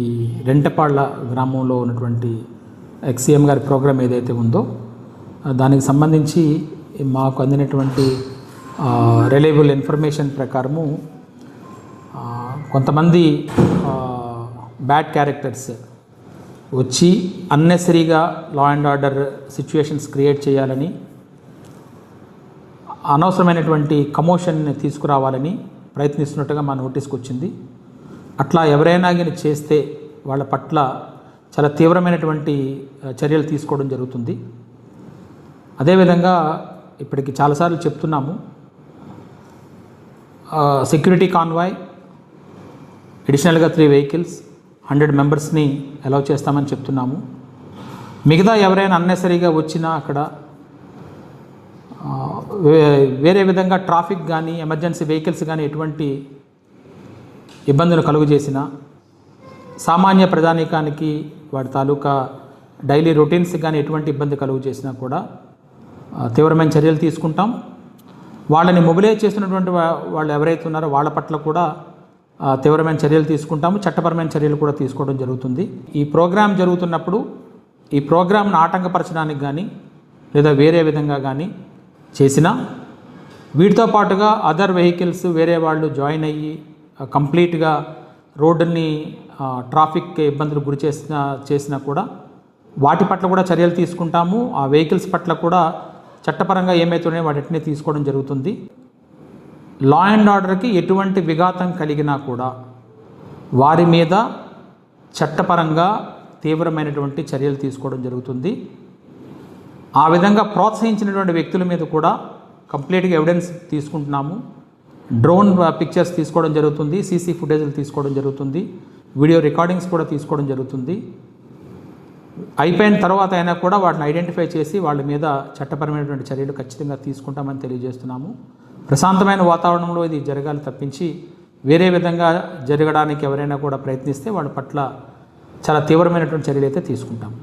ఈ రెంటపాళ్ళ గ్రామంలో ఉన్నటువంటి ఎక్సీఎం గారి ప్రోగ్రాం ఏదైతే ఉందో దానికి సంబంధించి మాకు అందినటువంటి రిలయబుల్ ఇన్ఫర్మేషన్ ప్రకారము కొంతమంది బ్యాడ్ క్యారెక్టర్స్ వచ్చి అన్నెసరీగా law and order situations create చేయాలని అనవసరమైనటువంటి కమోషన్ తీసుకురావాలని ప్రయత్నిస్తున్నట్టుగా మా నోటీస్కి వచ్చింది. అట్లా ఎవరైనా కానీ చేస్తే వాళ్ళ పట్ల చాలా తీవ్రమైనటువంటి చర్యలు తీసుకోవడం జరుగుతుంది. అదేవిధంగా ఇప్పటికి చాలాసార్లు చెప్తున్నాము సెక్యూరిటీ కాన్వాయ్ అడిషనల్గా త్రీ వెహికల్స్ హండ్రెడ్ మెంబర్స్ని అలౌ చేస్తామని చెప్తున్నాము. మిగతా ఎవరైనా అన్నెసరీగా వచ్చినా అక్కడ వే- వేరే విధంగా ట్రాఫిక్ కానీ ఎమర్జెన్సీ వెహికల్స్ కానీ ఎటువంటి ఇబ్బందులు కలుగు చేసిన సామాన్య ప్రజానీకానికి వాడి తాలూకా డైలీ రొటీన్స్ కానీ ఎటువంటి ఇబ్బంది కలుగు చేసినా కూడా తీవ్రమైన చర్యలు తీసుకుంటాం. వాళ్ళని మొబిలైజ్ చేస్తున్నటువంటి వాళ్ళు ఎవరైతే ఉన్నారో వాళ్ళ పట్ల కూడా తీవ్రమైన చర్యలు తీసుకుంటాము. చట్టపరమైన చర్యలు కూడా తీసుకోవడం జరుగుతుంది. ఈ ప్రోగ్రాం జరుగుతున్నప్పుడు ఈ ప్రోగ్రాంను ఆటంకపరచడానికి కానీ లేదా వేరే విధంగా కానీ చేసినా వీటితో పాటుగా అదర్ వెహికల్స్ వేరే వాళ్ళు జాయిన్ అయ్యి కంప్లీట్గా రోడ్డుని ట్రాఫిక్ ఇబ్బందులు గురి చేసిన చేసినా కూడా వాటి పట్ల కూడా చర్యలు తీసుకుంటాము. ఆ వెహికల్స్ పట్ల కూడా చట్టపరంగా ఏమైతున్నాయో వాటిని తీసుకోవడం జరుగుతుంది. లా అండ్ ఆర్డర్కి ఎటువంటి విఘాతం కలిగినా కూడా వారి మీద చట్టపరంగా తీవ్రమైనటువంటి చర్యలు తీసుకోవడం జరుగుతుంది. ఆ విధంగా ప్రోత్సహించినటువంటి వ్యక్తుల మీద కూడా కంప్లీట్గా ఎవిడెన్స్ తీసుకుంటున్నాము. డ్రోన్ పిక్చర్స్ తీసుకోవడం జరుగుతుంది సీసీ ఫుటేజ్లు తీసుకోవడం జరుగుతుంది వీడియో రికార్డింగ్స్ కూడా తీసుకోవడం జరుగుతుంది. అయిపోయిన తర్వాత అయినా కూడా వాటిని ఐడెంటిఫై చేసి వాళ్ళ మీద చట్టపరమైనటువంటి చర్యలు ఖచ్చితంగా తీసుకుంటామని తెలియజేస్తున్నాము. ప్రశాంతమైన వాతావరణంలో ఇది జరగాలి తప్పించి వేరే విధంగా జరగడానికి ఎవరైనా కూడా ప్రయత్నిస్తే వాళ్ళ పట్ల చాలా తీవ్రమైనటువంటి చర్యలు అయితే తీసుకుంటాము.